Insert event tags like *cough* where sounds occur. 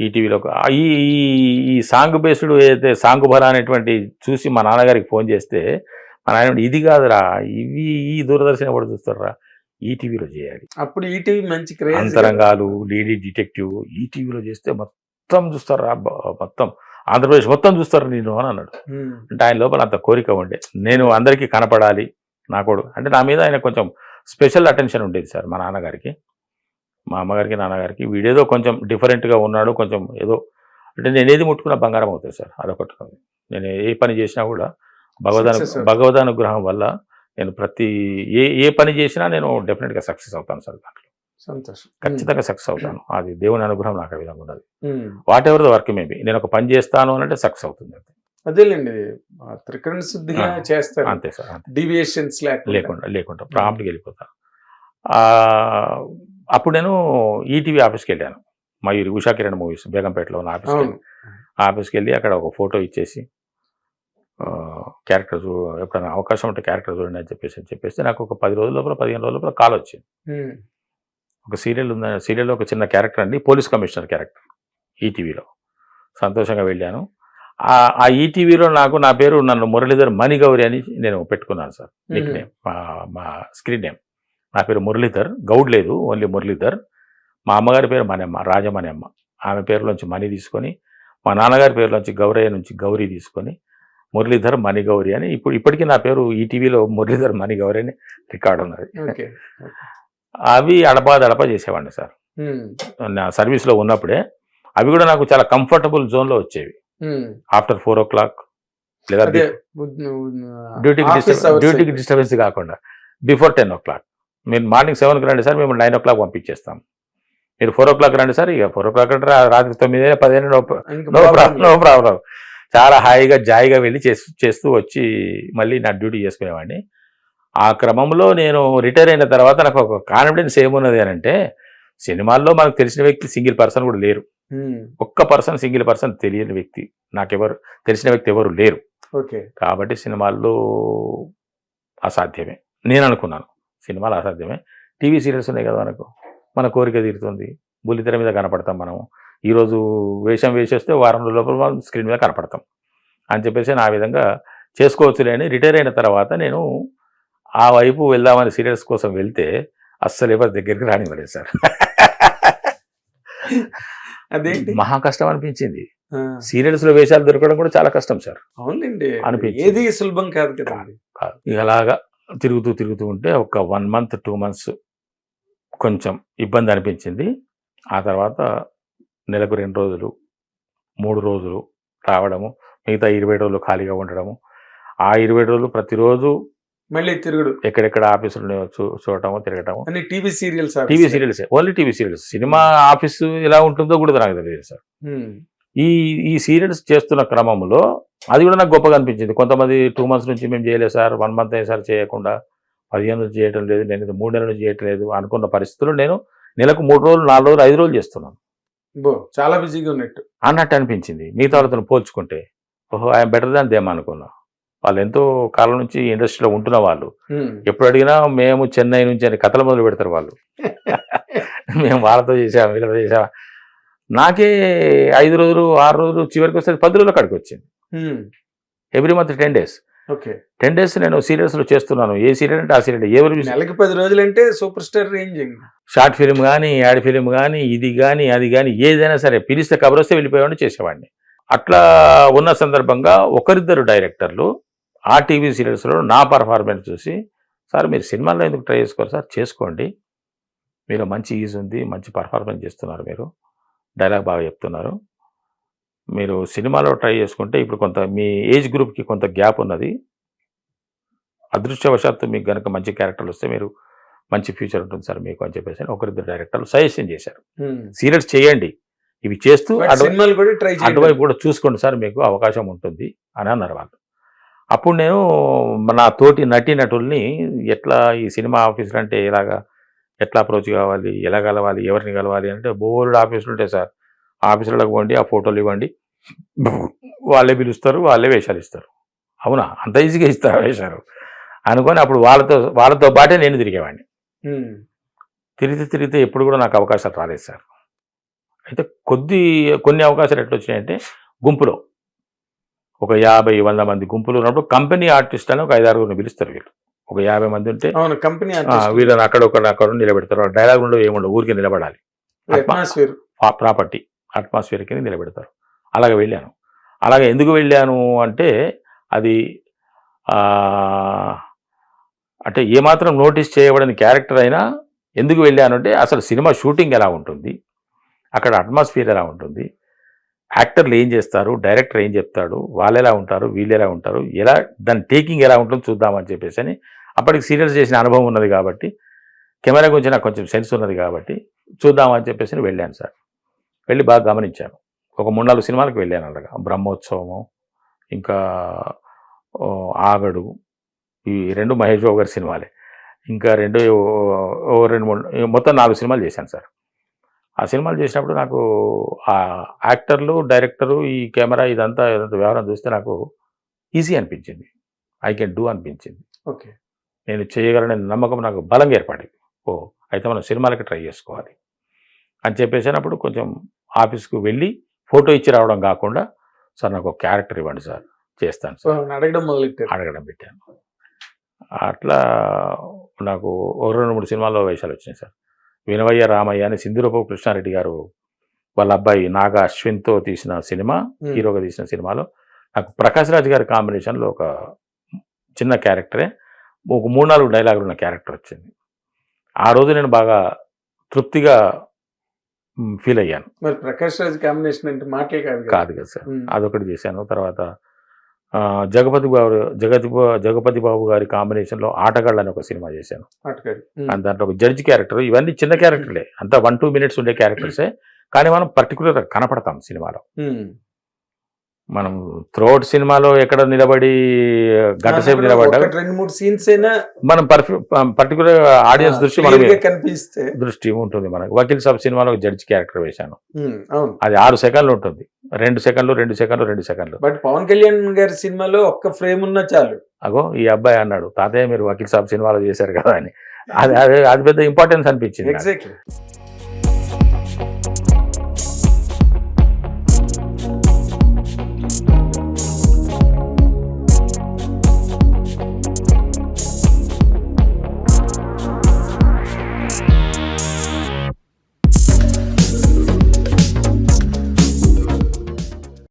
ఈటీవీలో ఈ ఈ- ఈ సాంగ్ బేస్డ్ ఏదైతే సాంగ్ భరా అనేటువంటి చూసి మా నాన్నగారికి ఫోన్ చేస్తే మా నాయన ఇది కాదురా ఇవి ఈ దూరదర్శన్ కూడా చూస్తారా ఈటీవీలో చేయాలి. అప్పుడు ఈటీవీ మంచి అంతరంగాలు లేడీ డిటెక్టివ్ ఈటీవీలో చేస్తే మొత్తం చూస్తారా మొత్తం. ఆంధ్రప్రదేశ్ మొత్తం చూస్తారు నేను అని అన్నాడు. అంటే ఆయన లోపల అంత కోరిక ఉండే. నేను అందరికీ కనపడాలి నా కొడుకు. అంటే నా మీద ఆయన కొంచెం స్పెషల్ అటెన్షన్ ఉండేది సార్ మా నాన్నగారికి. మా అమ్మగారికి నాన్నగారికి వీడేదో కొంచెం డిఫరెంట్గా ఉన్నాడు కొంచెం ఏదో అంటే నేను ఏది ముట్టుకున్నా బంగారం అవుతుంది సార్ అదొకటి. నేను ఏ పని చేసినా కూడా భగవదాను. భగవదానుగ్రహం వల్ల నేను ప్రతి ఏ ఏ పని చేసినా నేను డెఫినెట్గా సక్సెస్ అవుతాను సార్ దాంట్లో. సంతోషం. ఖచ్చితంగా సక్సెస్ అవుతాను. అది దేవుని అనుగ్రహం నాకు ఆ విధంగా ఉన్నది. Whatever the work maybe నేను ఒక పని చేస్తాను అని అంటే సక్సెస్ అవుతుంది అంతే. అదేలేండి. త్రికరణ శుద్ధిగా చేస్తారు. అంతే సార్ డీవియేషన్స్ లేకుండా. లేకుండా లేకుండా ప్రాంప్ట్కి వెళ్ళిపోతాను. అప్పుడు నేను ఈటీవీ ఆఫీస్కి వెళ్ళాను. మయూరి ఉషా కిరణ్ మూవీస్ బేగంపేటలో ఉన్న ఆఫీస్కి ఆఫీస్కి వెళ్ళి అక్కడ ఒక ఫోటో ఇచ్చేసి క్యారెక్టర్ చూ ఎప్పుడైనా అవకాశం ఉంటే క్యారెక్టర్ చూడండి అని చెప్పేసి అని చెప్పేసి నాకు ఒక పది రోజుల లోపల పదిహేను రోజుల లోపల కాల్ వచ్చింది. ఒక సీరియల్ ఉంది సీరియల్లో ఒక చిన్న క్యారెక్టర్ అండి పోలీస్ కమిషనర్ క్యారెక్టర్ ఈటీవీలో. సంతోషంగా వెళ్ళాను. ఆ- ఈటీవీలో నాకు నా పేరు నన్ను మురళీధర్ మణిగౌరి అని నేను పెట్టుకున్నాను సార్ నిక్ నేమ్ మా మా స్క్రీన్ నేమ్. నా పేరు మురళీధర్ గౌడ్ లేదు ఓన్లీ మురళీధర్. మా అమ్మగారి పేరు మణెమ్మ రాజమణెమ్మ. ఆమె పేరులోంచి మణి తీసుకొని మా నాన్నగారి పేరులోంచి గౌరయ్య నుంచి గౌరీ తీసుకొని మురళీధర్ మణిగౌరి అని ఇప్పుడు ఇప్పటికీ నా పేరు ఈటీవీలో మురళీధర్ మణిగౌరి అని రికార్డు ఉన్నది. అవి అడపా దడపా చేసేవాడిని సార్. నా సర్వీస్లో ఉన్నప్పుడే అవి కూడా నాకు చాలా కంఫర్టబుల్ జోన్లో వచ్చేవి. ఆఫ్టర్ ఫోర్ ఓ క్లాక్ లేదా అదే ఉద్- ఉద్- డ్యూటీకి ఆఫీస్ డిస్టర్బ్ అవర్స్. డ్యూటీకి డిస్టర్బెన్స్ కాకుండా బిఫోర్ టెన్ ఓ క్లాక్. మీరు మార్నింగ్ సెవెన్కి రండి సార్ మేము నైన్ ఓ క్లాక్ పంపించేస్తాం. మీరు ఫోర్ ఓ క్లాక్ రండి సార్ ఇక ఫోర్ ఓ క్లాక్ అంటే రాత్రి తొమ్మిది పదిహేను నో ప్రాబ్లం నో. ప్రాబ్లం చాలా హాయిగా జాయిగా వెళ్ళి చేస్తూ చేస్తూ వచ్చి మళ్ళీ నా డ్యూటీ చేసుకునేవాడిని. ఆ క్రమంలో నేను రిటైర్ అయిన తర్వాత నాకు ఒక కాన్ఫిడెన్స్ ఏమున్నది అని అంటే సినిమాల్లో మనకు తెలిసిన వ్యక్తి సింగిల్ పర్సన్ కూడా లేరు. ఒక్క పర్సన్ సింగిల్ పర్సన్ తెలియని వ్యక్తి నాకెవరు తెలిసిన వ్యక్తి ఎవరు లేరు. ఓకే. కాబట్టి సినిమాల్లో అసాధ్యమే. నేను అనుకున్నాను. సినిమాలు అసాధ్యమే. టీవీ సీరియల్స్ ఉన్నాయి కదా మనకు. మన కోరిక తీరుతుంది. బుల్లితెర మీద కనపడతాం మనం ఈరోజు వేషం వేసేస్తే వారం రోజుల లోపల మనం స్క్రీన్ మీద కనపడతాం. అని చెప్పేసి నా విధంగా చేసుకోవచ్చులే అని రిటైర్ అయిన తర్వాత నేను ఆ వైపు వెళ్దామని సీరియల్స్ కోసం వెళ్తే అస్సలు ఎవరి దగ్గరికి రానివ్వలేదు సార్. అదేంటి? మహా కష్టం అనిపించింది. సీరియల్స్లో వేషాలు దొరకడం కూడా చాలా కష్టం సార్. అవునండి. అనిపించింది. ఏది సులభం కాదు కదా అలాగా తిరుగుతూ తిరుగుతూ ఉంటే ఒక వన్ మంత్ టూ మంత్స్ కొంచెం ఇబ్బంది అనిపించింది. ఆ తర్వాత నెలకు రెండు రోజులు మూడు రోజులు రావడము మిగతా ఇరవై రోజులు ఖాళీగా ఉండడము. ఆ ఇరవై రోజులు ప్రతిరోజు మళ్ళీ తిరుగుడు. ఎక్కడెక్కడ ఆఫీసులు చూడటము తిరగటము. TV serials TV serials only TV serials. Cinema office ఎలా ఉంటుందో కూడా నాకు తెలియదు సార్. ఈ ఈ సీరియల్స్ చేస్తున్న క్రమంలో అది కూడా నాకు గొప్పగా అనిపించింది. కొంతమంది టూ మంత్స్ నుంచి మేము చేయలేదు సార్ వన్ మంత్ సార్ చేయకుండా పదిహేను నుంచి చేయటం లేదు నేను మూడు నెలల నుంచి చేయటం లేదు అనుకున్న పరిస్థితుల్లో నేను నెలకు మూడు రోజులు నాలుగు రోజులు ఐదు రోజులు చేస్తున్నాను. చాలా బిజీగా ఉన్నట్టు. అన్నట్టు అనిపించింది. మిగతా వాళ్ళతో పోల్చుకుంటే ఓహో ఐఎమ్ బెటర్ దాన్ దేమ్ అనుకున్నా. వాళ్ళు ఎంతో కాలం నుంచి ఇండస్ట్రీలో ఉంటున్న వాళ్ళు. ఎప్పుడు అడిగినా మేము చెన్నై నుంచి అని కథలు మొదలు పెడతారు వాళ్ళు. *laughs* మేము వాళ్ళతో చేసాం వీళ్ళతో చేసాం నాకే ఐదు రోజులు ఆరు రోజులు చివరికి వస్తే పది రోజుల కాడికి వచ్చింది. Every month ten days okay ten days నేను సీరియల్స్లో చేస్తున్నాను. ఏ సీరియల్ అంటే ఆ సీరియల్ ఎవరి నెలకి పది రోజులంటే super star ranging. Short film కానీ యాడ్ ఫిలిం కానీ ఇది కానీ అది కానీ ఏదైనా సరే పిలిస్తే కబర్ వస్తే వెళ్ళిపోయేవాడిని చేసేవాడిని. అట్లా ఉన్న సందర్భంగా ఒకరిద్దరు డైరెక్టర్లు ఆ టీవీ సీరియల్స్లో నా పర్ఫార్మెన్స్ చూసి సార్ మీరు సినిమాల్లో ఎందుకు ట్రై చేసుకోరు? సార్ చేసుకోండి. మీరు మంచి ఈజ్ ఉంది మంచి పర్ఫార్మెన్స్ చేస్తున్నారు మీరు. డైలాగ్ బాగా చెప్తున్నారు. మీరు సినిమాలో ట్రై చేసుకుంటే ఇప్పుడు కొంత మీ ఏజ్ గ్రూప్కి కొంత గ్యాప్ ఉన్నది. అదృష్టవశాత్తు మీకు కనుక మంచి క్యారెక్టర్లు వస్తే మీరు మంచి ఫ్యూచర్ ఉంటుంది సార్ మీకు అని చెప్పేసి ఒకరిద్దరు డైరెక్టర్లు సజెషన్ చేశారు. సీరియల్స్ చేయండి. ఇవి చేస్తూ అటువైపు కూడా చూసుకోండి సార్ మీకు అవకాశం ఉంటుంది అని అన్నారు వాళ్ళు. అప్పుడు నేను నా తోటి నటీ నటుల్ని ఎట్లా ఈ సినిమా ఆఫీసులు అంటే ఎలాగా ఎట్లా అప్రోచ్ కావాలి ఎలా కలవాలి ఎవరిని కలవాలి అంటే బోర్డు ఆఫీసులు ఉంటాయి సార్. ఆఫీసులకు పోండి ఆ ఫోటోలు ఇవ్వండి. వాళ్ళే పిలుస్తారు వాళ్ళే వేషాలు ఇస్తారు. అవునా? అంత ఈజీగా ఇస్తారు వేషాలు. అనుకొని అప్పుడు వాళ్ళతో వాళ్ళతో పాటే నేను తిరిగేవాడిని. తిరిగితే తిరిగితే ఎప్పుడు కూడా నాకు అవకాశాలు రాలేదు సార్. అయితే కొద్ది కొన్ని అవకాశాలు ఎట్లా వచ్చినాయంటే గుంపులో. ఒక యాభై వంద మంది గుంపులు ఉన్నప్పుడు కంపెనీ ఆర్టిస్ట్ అని ఒక ఐదారుగురిని పిలుస్తారు వీళ్ళు. ఒక యాభై మంది ఉంటే కంపెనీ వీళ్ళని అక్కడ ఒకరు అక్కడ నిలబెడతారు. డైలాగ్ ఉండవు ఏముండవు ఊరికి నిలబడాలి. అట్మాస్ఫియర్ ప్రాపర్టీ అట్మాస్ఫియర్ కింద నిలబెడతారు. అలాగే వెళ్ళాను. అలాగే ఎందుకు వెళ్ళాను అంటే అది అంటే ఏమాత్రం నోటీస్ చేయబడని క్యారెక్టర్ అయినా ఎందుకు వెళ్ళాను అంటే అసలు సినిమా షూటింగ్ ఎలా ఉంటుంది? అక్కడ అట్మాస్ఫియర్ ఎలా ఉంటుంది? యాక్టర్లు ఏం చేస్తారు? డైరెక్టర్ ఏం చెప్తాడు? వాళ్ళు ఎలా ఉంటారు? వీళ్ళు ఎలా ఉంటారు? ఎలా దాని టేకింగ్ ఎలా ఉంటుందో చూద్దామని చెప్పేసి అని అప్పటికి సీరియల్స్ చేసిన అనుభవం ఉన్నది కాబట్టి కెమెరా గురించి నాకు కొంచెం సెన్స్ ఉన్నది కాబట్టి చూద్దామని చెప్పేసి అని వెళ్ళాను సార్. వెళ్ళి బాగా గమనించాను. ఒక మూడు నాలుగు సినిమాలకు వెళ్ళాను అలాగా. బ్రహ్మోత్సవము ఇంకా ఆగడు. ఈ రెండు మహేష్ బాబు గారి సినిమాలే. ఇంకా రెండు ఓ రెండు మూడు మొత్తం నాలుగు సినిమాలు చేశాను సార్. ఆ సినిమాలు చేసినప్పుడు నాకు ఆ యాక్టర్లు డైరెక్టరు ఈ కెమెరా ఇదంతా ఇదంతా వ్యవహారం చూస్తే నాకు ఈజీ అనిపించింది. ఐ కెన్ డూ అనిపించింది. ఓకే. నేను చేయగలనని నమ్మకం నాకు బలంగా ఏర్పడింది. ఓ అయితే మనం సినిమాలకి ట్రై చేసుకోవాలి అని చెప్పేసినప్పుడు కొంచెం ఆఫీస్కు వెళ్ళి ఫోటో ఇచ్చి రావడం కాకుండా సార్ నాకు ఒక క్యారెక్టర్ ఇవ్వండి సార్ చేస్తాను సార్. అడగడం మొదలెట్టారు అడగడం పెట్టాను. అట్లా నాకు ఓ రెండు మూడు సినిమాల్లో వేషాలు వచ్చినాయి సార్. వినవయ్య రామయ్య అని సింధురూప కృష్ణారెడ్డి గారు వాళ్ళ అబ్బాయి నాగా అశ్విన్తో తీసిన సినిమా. హీరోగా తీసిన సినిమాలో నాకు ప్రకాష్ రాజ్ గారి కాంబినేషన్లో ఒక చిన్న క్యారెక్టరే ఒక మూడు నాలుగు డైలాగులు ఉన్న క్యారెక్టర్ వచ్చింది ఆ రోజు నేను బాగా తృప్తిగా ఫీల్ అయ్యాను మరి ప్రకాష్ రాజ్ కాంబినేషన్ అంటే మాటలు కాదు కదా. కాదు సార్. అదొకటి చేశాను తర్వాత జగపతి బాబు జగతి జగపతి బాబు గారి కాంబినేషన్లో ఆటగాళ్ళు అని ఒక సినిమా చేశాను. దాంట్లో ఒక జడ్జి క్యారెక్టర్ ఇవన్నీ చిన్న క్యారెక్టర్లే. అంతా వన్ టూ మినిట్స్ ఉండే క్యారెక్టర్సే. కానీ మనం పర్టికులర్ కనపడతాం సినిమాలో. మనం త్రోట్ సినిమాలో ఎక్కడ నిలబడి గంట సేపు ఇప్పుడు నిలబడ్డా రెండు మూడు సీన్స్ అయినా మనం పర్టికులర్ ఆడియన్స్ దృష్టి మనం కనిపిస్తే. దృష్టి ఉంటుంది మనకు. వకీల్ సాబ్ సినిమాలో ఒక జడ్జి క్యారెక్టర్ వేశాను. అది ఆరు సెకండ్లు ఉంటుంది. రెండు సెకండ్లు రెండు సెకండ్లు రెండు సెకండ్లు. బట్ పవన్ కళ్యాణ్ గారి సినిమాలో ఒక్క ఫ్రేమ్ ఉన్నా చాలు. అగో ఈ అబ్బాయి అన్నాడు తాతయ్య మీరు వకీల్ సాబ్ సినిమాలో చేశారు కదా అని. అది అది పెద్ద ఇంపార్టెన్స్ అనిపించింది. ఎగ్జాక్ట్లీ